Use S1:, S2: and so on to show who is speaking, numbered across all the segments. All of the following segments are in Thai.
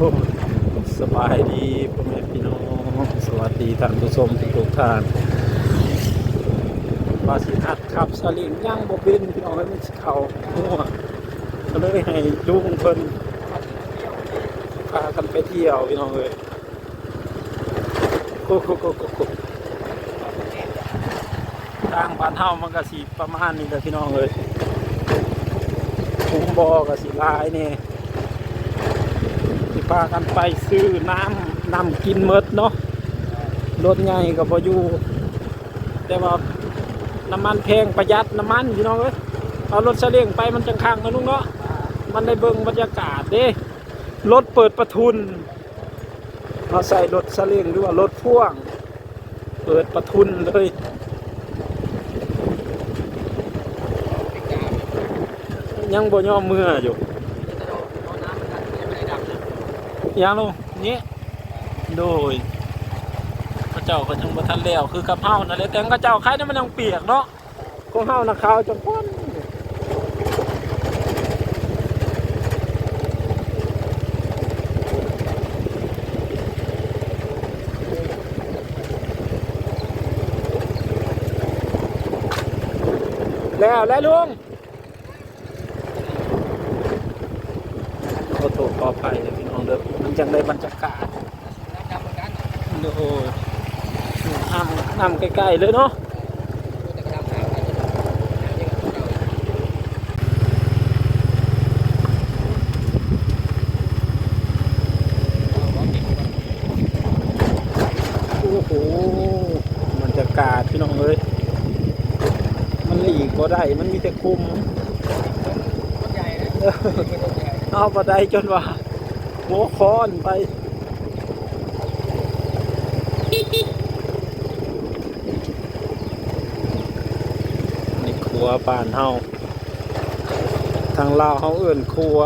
S1: โอ้สบายดีพ่อแม่พี่น้องสวัสดีท่านผู้ชมทุกท่านมาสิหัดขับสลิงย่างบ่เป็นพี่น้องให้มันเข้าหัวก็เลยให้ลุงเพิ่นพากันไปเที่ยวพี่น้องเอ้ยโคโคโคโคโคทางบ้านเฮามันก็สิประมาณนี้แหละพี่น้องเอ้ยคุ้มบ่ก็สิหลายแนี่สิ พากันไปซื้อน้ำน้ำกินเมดเนาะรถใหญ่กับพออยู่แต่ว่าน้ำมันแพงประหยัดน้ำมันพี่น้องเอ้ยเอารถเสลียงไปมันจังคังนะลุงเนาะมันได้เบิ่งบรรยากาศเด้รถเปิดประทุนเราใส่รถเสลียงหรือว่ารถพ่วง เปิดประทุนเลยยังบ่ย่อมเมื่ออยู่ ยังลงนี่โดยพระเจ้าก็ยังบ่ทันแล้วคือกับเฮานั่นแหละแต่พระเจ้าใครนี่มันยังเปียกเนาะของเฮานะขาวจนพ้นแล้วแล้วลุงขอโทษขออภัย จังได้บรรยากาศโอ้โหน้ำน้ำใกล้ๆเลยเนาะโอ้โหบรรยากาศพี่น้องเอ้ยมันหลีกก็ได้ มันมีแต่คุมเอาบัได้จนว่า หัวคอนไปนี่ครัวป่านเฮาทางลาวเฮาเอื่นครัว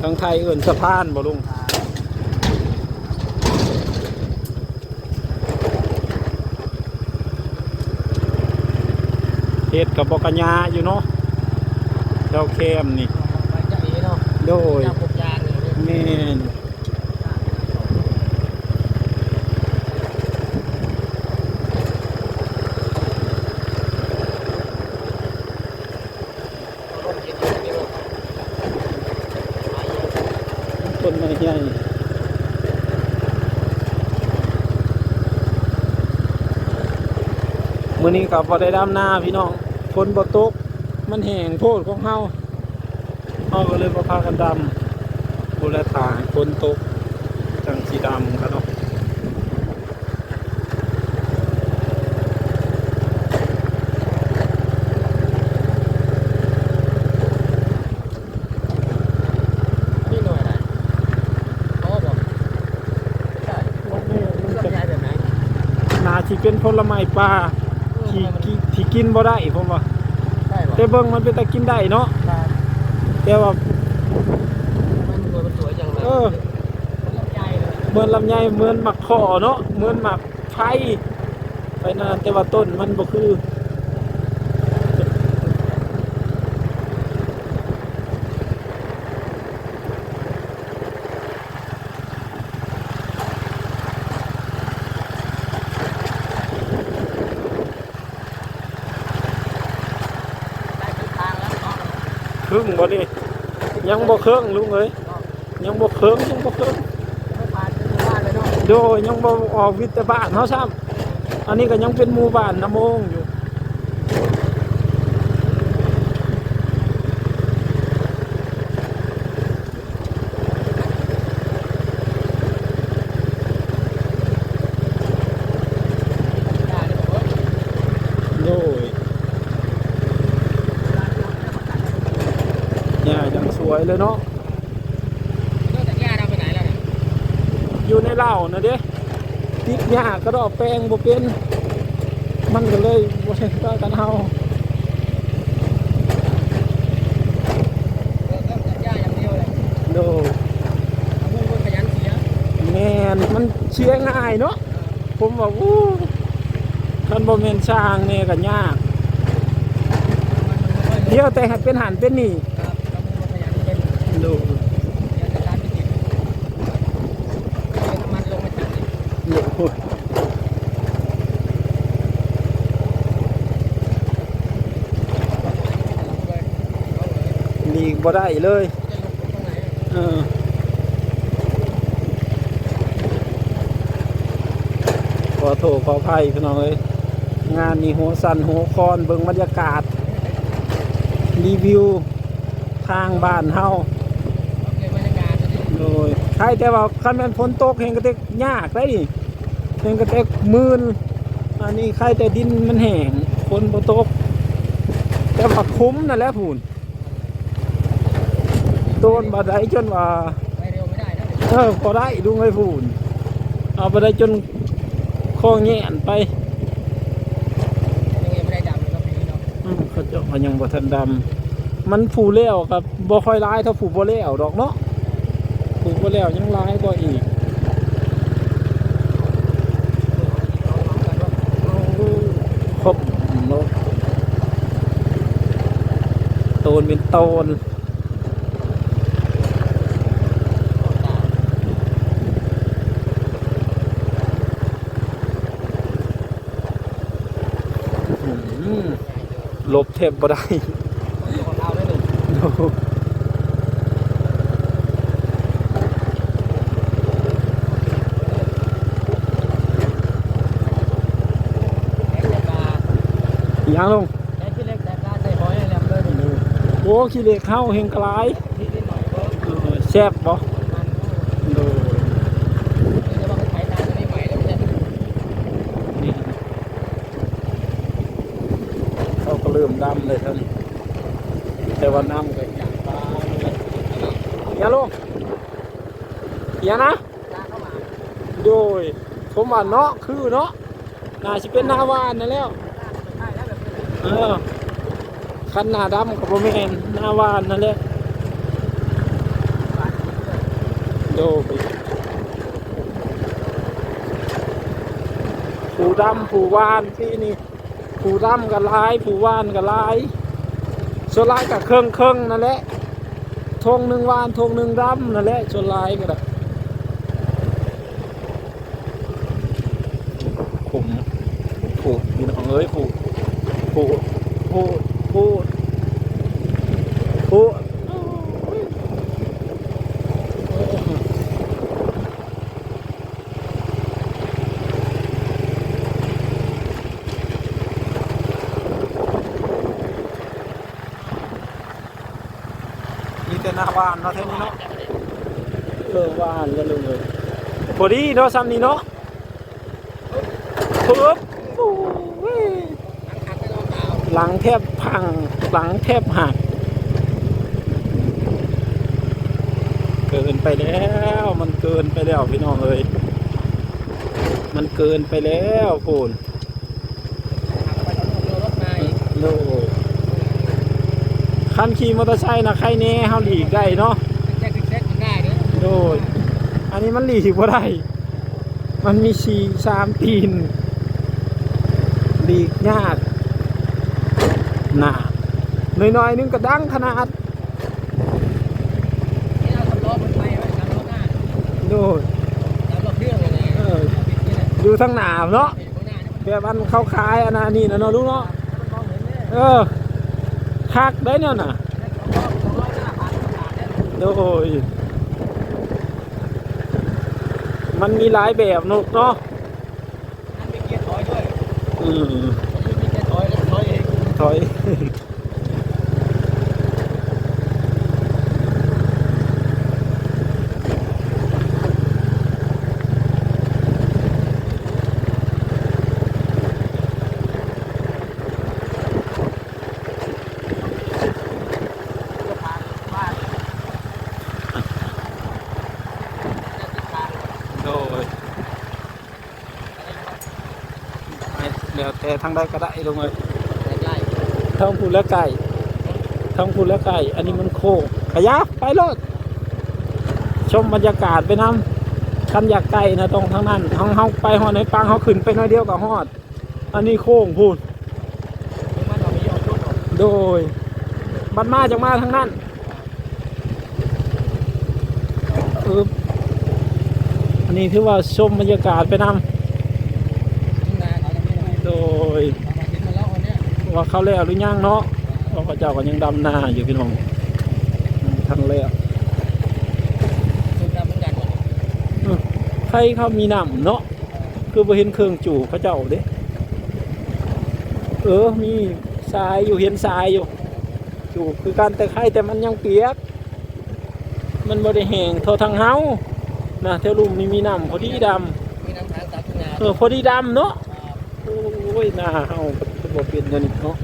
S1: ทางไทยเอื่นสะพานบ่ลุงเฮ็ดกับบอกกะยาอยู่เนาะเจ้าเข้มนี่โดยแม่น ต้นไม้ใหญ่มื้อนี้กับบ่ได้ดำหน้าพี่น้องฝนบ่ตก มันแห้งโพดของเฮาเฮาก็เลยบ่พากันดำ บุรทางฝนตกจังสีดำกันเนาะ
S2: นี่หน่วยอะไรเขาบอกใช่
S1: มันจะ
S2: ใช่แบบไหน
S1: นาสิเป็นผลไม้ป่าที่ที่ที่กินบ่ได้ผมว่า
S2: ใช่บอก
S1: แต่เบิ่งมันเป็นแต่กินได้เนาะแต่ว่า
S2: มันสวยมันสวยจังเลย
S1: เอ
S2: เห
S1: มือนลำไยเหมือนหมักข้อเนาะเหมือนหมักไผ่ไปนานแต่ว่าต้นมันบ่คือ
S2: ได้นทางแล้วเนาะ
S1: ครึ่งบ่นี่ยังบ่เครื่องลุงเอ้ย ยังบ่เครื่องยังบ่เง
S2: ไม่ผ่านเป็นบ้านเลยเนาะ
S1: โดยยังบ่ออกวิทย์บ้านเฮาซ้ำอันนี้ก็ยังเป็นหมู่บ้านนะโมงอยู่
S2: ด้เลยบอกว่า
S1: โดยเนี่ยยังสวยเลยเนาะ
S2: เรื่องแต่ย่าเราไปไหนแล้วเนี่ย
S1: อยู่ในเหล้านะเด้ติดยากก็ดอกแป้งบ่เป็นมันก็เลยบ่ใช่ว่ากันเฮาา
S2: อย่างเดียวเลย
S1: โดย
S2: เอามุ่งคนขยันเสีย
S1: แมนมันเชื่อง่ายเนาะผมว่าอู้คันบ่แม่นช่างเนี่ยก็ยากเดี๋ยวแต่เป็นหันเป็นนี่
S2: ครับเอามุ่งคนขยันเป็น
S1: ดู
S2: ขยันในการไปเก็บ
S1: อ้ย
S2: เลยเอาเลย
S1: หลีก บ่ได้เลย
S2: จะลงตรงไหน
S1: เออขอโทษขอภัยพี่น้องเอ้ยงานนี้หัวสั่นหัวคอนเบิ่งบรรยากาศ รีวิวทางบ้านเฮา
S2: เก็บบรรยากาศดี
S1: โดยใครแต่ว่าคันแม่นฝนตกเห็นกระเตกยากได้ดิเห็นกระเตกมืนอันนี้ใครแต่ดินมันแห้งฝนบ่ตก แต่ว่าคุ้มนั่นแหละพูน โดนบ่ได้จนว่า
S2: ไปเร็วไม่ได้นะ
S1: เออพอได้ดูไงพูนเอาไปได้จนคอแงนไป
S2: ยังไม่ได้ดำเลยก็ปีนี้เนาะ
S1: อืมเขาจะมันยังบ่ทันดำมันผูแล้วกับบ่ค่อยร้ายเท่าผูบ่แล้วดอกเนาะผูบ่แล้วยังร้ายกว่าอีกครบเนาะโตนเป็นโตนอืมหลบเทบบ่ได้
S2: ของเราได้หนึ่งแข่งปลา
S1: ยังลง
S2: แข่งที่เล็กแต่ปลาใส่ห อยแหลมเลยหนึ่ง
S1: โอ้ขี้เหล็กเข้าเฮงกลาย
S2: ที่นิดหน่อยก็
S1: เออแซ่บบ่
S2: มัน
S1: โดย
S2: นี่จะว่ามันขายตามตัวนี้ใหม่แล้วไม่ใช่
S1: นี่เขาก็เริ่ม ดำเลยท่านแต่ว่าน้ำก็ยังปลาอย่าลงอย่านะ
S2: ตาเข้ามา
S1: โดยผมว่าเนาะคือเนาะน่าสิเป็นนาวานนั่นแล้วเออคันหน้าดำกับโมแมนนาวานนั่นแหละโดยผู้ดำผู้วานที่นี่ ผู้ดำกับลายผู้วานกับลายส่วนลายกับเครื่องเครื่องนั่นแหละทงหนึ่งวานทงหนึ่งร่ำนั่นแหละส่วนลายก็ได้ผมผูกพี่น้องเอ้ยผูกผูกผูกผูกผูกมี แต่หน้าวานเนาะเท่านี้เนาะเออวานกันเลยพอดีเนาะซ้ำนี้เนาะปึ๊บโอ้ย
S2: หักไปลองเท้า
S1: หลังแทบพังหลังแทบหักเกินไปแล้ว มันเกินไปแล้วพี่น้องเอ้ยมันเกินไปแล้วพูน
S2: หักไปลองรถใน
S1: โล คันขี่มอเตอร์ไซค์นะใครแน่เฮาหลีกได้เนาะ
S2: แจ็คเซ็ตมันง่ายเด้อ
S1: โดยอันนี้มันหลีกบ่ได้ มันมีชีสามตีนหลีกยากหนาน้อยๆนึงก็ดังขนาด
S2: นี่เราทำล้อมันไปไว้ทำล้อหน้า
S1: โดย
S2: ทำล้อเครื่องเลยนะ
S1: เออ
S2: นี่แหละ
S1: อยู่ทั้งหนามเนาะ
S2: เป็นข้างหน้านี่
S1: แบบมันเข้าคายอันนั้นนี่นะเนาะลูกเนาะ
S2: มันมองเห็นเนี่ย
S1: เออ คักได้เนี่ยน่ะ
S2: สองร้อยหน้าผ่านผ่านเนี่ย
S1: โดยมันมีหลายแบบนุกเนาะ
S2: นั่นเป็นเกียร์ถอยด้วย
S1: อืม
S2: ผมมีเกียร์ถอยแล้วถอยเอง
S1: ถอย
S2: ก็ผ่านบ้านนั่นติดทาง
S1: โดยไม่ แล้วแต่ทางใดก็ได้ลงเลย
S2: ใกล้
S1: ทั้งพูและไก่ทั้งพูและไก่ อันนี้มันโค้งขยับไปรถชมบรรยากาศไปนำคันอยากไก่นะตรงทางนั้นทางเฮาไปหอดในปังเฮาขึ้นไปหน้อยเดียวกับฮอด อันนี้โค้งพูน
S2: ๆถึงมันเอามีเอาชุดออก
S1: โดยบันมาจากมาทางนั้นเอออันนี้ถือว่าชมบรรยากาศไปนำ ย
S2: เอามาทิ้งมาแล้วคนเนี้ย
S1: ว่าเขาแล้วหรือยังเนาะเพราะพระเจ้าก็ยังดำนาอยู่พี่น้องอืมทันแล้ว
S2: สูบน้ำเหมือนกันหมด
S1: ใครเขามีน้ำเนาะคือบ่เห็นเครื่องจู่พระเจ้าเด้เออมีทรายอยู่เห็นทรายอยู่จู่คือการแต่ไข่แต่มันยังเปียก มันบ่ได้แห้งเท่าทางเฮานะแถวลุ่มนี่มีน้ำพอดีดำ
S2: มีน้ำทางตัดทุ่งนา
S1: เออพอดีดำเนาะ โอ้ยหนาเฮาก็บ่เป็นอย่างนี้เนาะ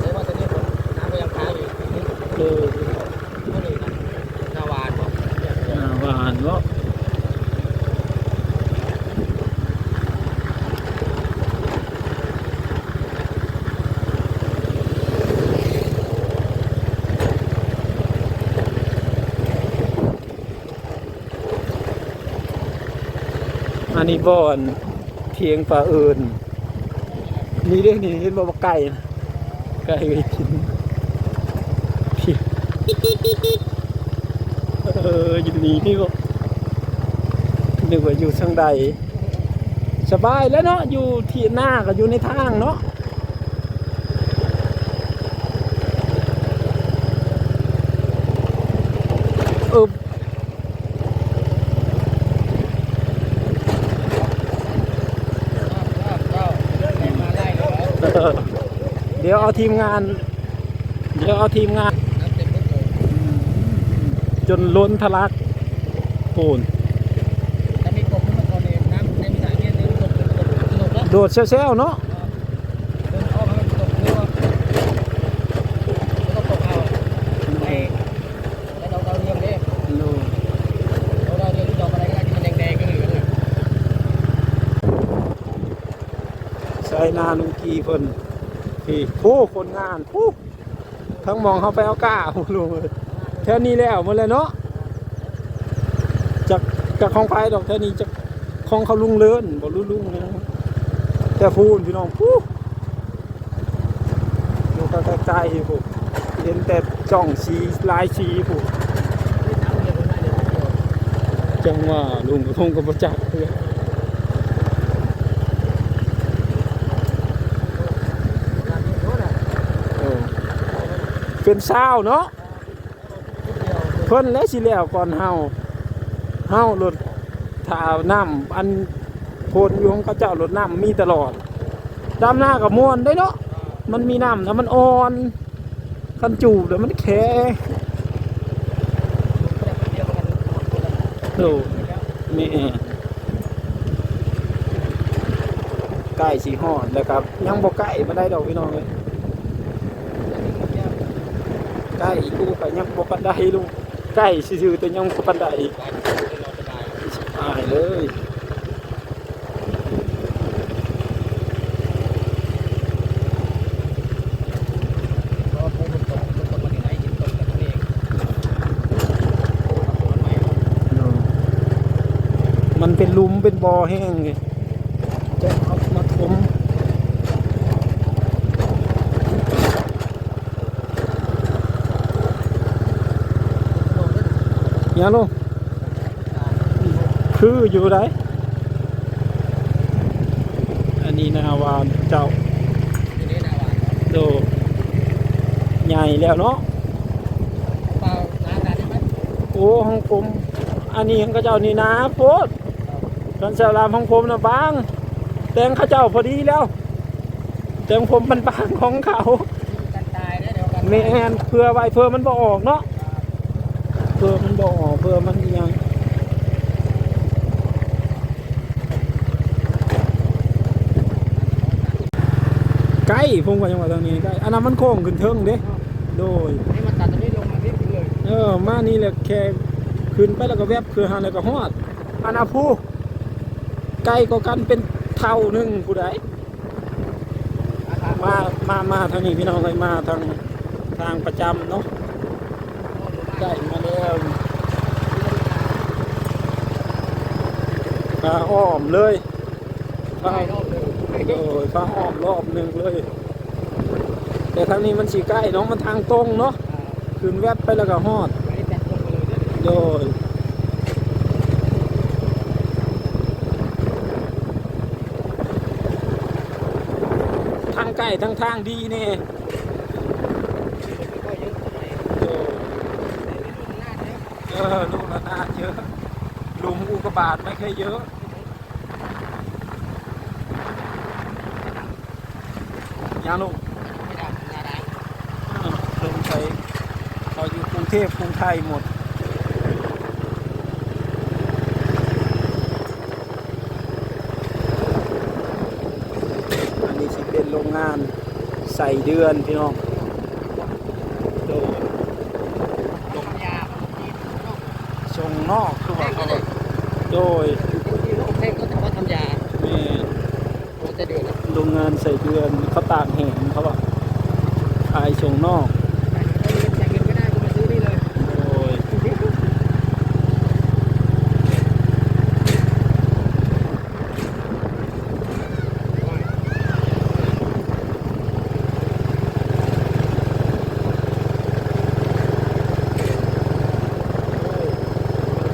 S2: เรียกว่าตอนนี้ผมน้ำก็ยังค้างอยู่นี่
S1: เออ
S2: ก็เลยนะนาวานบอก
S1: หน้าหวานเนาะอันนี้บ่อน เทียงปลาเอิญนี่เด้นี่เห็นบ่ว่าไก่นะไก่ไปกินเทียงเอออยู่นี่นี่บ่นึกว่าอยู่ทางใดสบายแล้วเนาะอยู่ที่หน้าก็อยู่ในทางเนาะเออ
S2: เจ้าแรงมาไล่เลย
S1: เออเดี๋ยวเอาทีมงาน เดี๋ยวเอาทีมงาน จนล้นทะลักโอน
S2: ถ้ามีกบขึ้นมาก่อนเนี่ยน้ำในมีสายเนี่ยนึงกบกบกบลงแล้ว
S1: โดดเซลเนาะ
S2: เดินอ้อมให้ตกเรือว่าก็ตกเอาไปแล้วเราเรียงเนี่ยเราเราเรียงที่ดอกอะไรก็ได้ที่มันแดงๆก็เหลืองเลย
S1: ใส่นาลุงกีเพิ่น พี่ผู้คนงานผู้ทั้งมองเขาไปเอาก้าผู้ลงเลยแค่นี้แล้วมดเลยเนาะจากจากของไฟดอกแค่นี้จากของเขาลุงเลินบ่รู้ลุงเลยนะแต่พูนพี่น้องผู้อยู่ใกล้ๆผู้เห็นแต่จ้องสีลายสีผู้จังว่าลุงกระทงกับประจักษ์เพื่อน
S2: น้ำเรียงโน้นอะ
S1: เออ เป็นเศร้าเนาะ
S2: เดียว
S1: เพิ่นและสิแล้วก่อนเฮาเฮารถถ้าน้ำอันโพนอยู่ของเขาเจ้ารถน้ำมีตลอดดำหน้ากับมวนได้เนาะมันมีน้ำถ้ามันอ่อนคันจูบแล้วมันแข็งโอ้แม่ใกล้สีหอดแล้วครับ ยังบ่ใกล้มาได้ดอกพี่น้องเลย ใกล้ลูกก็ยังบ่ปานใดลุงใกล้ซื่อๆแต่ยังบ่ปานใดตายเลยมันเป็นหลุมเป็นบ่อแห้งไงจะเอามาถม เนี่ยลูกคืออยู่ไหนอันนี้นาวานเจ้าโดใหญ่แล้วเนาะโอ้ของผมอันนี้ของเขาเจ้านี่นะโพดกันสารามของผมนะบางแตงเขาเจ้าพอดีแล้วแตงผมมันบางของเขาแม่นเพื่อไว้เพื่อมันบ่ออกเนาะ เพื่อมันบ่ออกเพื่อมันอิหยังใกล้ผมว่าจังหวัดตรงนี้ใกล้อันนั้นมันโค้งขึ้นเทิงเด้โดยเออมานี่แหละแค่ขึ้นไปแล้วก็แวบคือหาแล้วก็ฮอดอันอาผู้ไกลก็กันเป็นเท่าหนึงผู้ใดมามามาทางนี้พี่น้องเลยมาทางทางประจำเนาะใกล้มาแล้ วพาอ้อมเลยพาโดยพาอ้อมรอบหนึ่งเลย แต่ทางนี้มันสีใกล้เนาะมันทางตรงเนาะขึ้นแวบไปแล้วก็ฮอดโดยทั้งทางดีนี่
S2: ก็เยอะไป
S1: โอ้
S2: ในรุ่นหน้าเนี่ย
S1: เออลูกระนาดเยอะหลุมอุกบาตไม่เคยเยอะยาลูก
S2: ไม่ได้หน้าได้
S1: เออลงไปเขาอยู่กรุงเทพกรุงไทยหมดอันนี้สิเป็นโรงงานใส่เดือนพี่น้องโดย
S2: ลงยาที่ต้อง
S1: ส่ง นอกคือว่าเขา
S2: เลย
S1: โดย
S2: ที่โรงแท้งก็ถือว่าทำยา
S1: แม่
S2: โรงจะเดือดนะ
S1: โรงงานใส่เดือนเขาตากแห้งเขาบอกขายส่งนอก
S2: ถ้าเรียนจ่ายเงินไม่ได้ก็มาซื้อนี่เลย
S1: โดย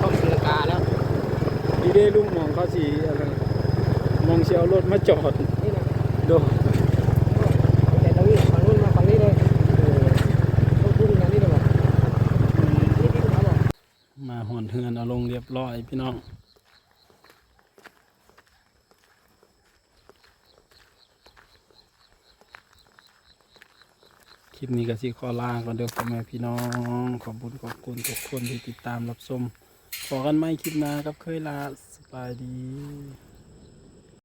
S2: ต้องตีลังกาแล้ว
S1: ดีเด้ลุงมองเขาสีอะไร มองเชียวรถมาจอด
S2: นี่นะ
S1: โดย
S2: แต่ตรงนี้ฝั่งนู้นมาฝั่งนี้เลยต้องพุ่งอย่างนี้เลยบอกนี่ที่เขาบอก
S1: มาหอนเฮือนเอาลงเรียบร้อยพี่น้องคลิปนี้ก็สิขอลาก่อนเด้อพ่อแม่พี่น้อง ขอบคุญขอบคุณทุกคนที่ติดตามรับชมขอกันไม่คลิปหน้ากับเคยลาสบายดี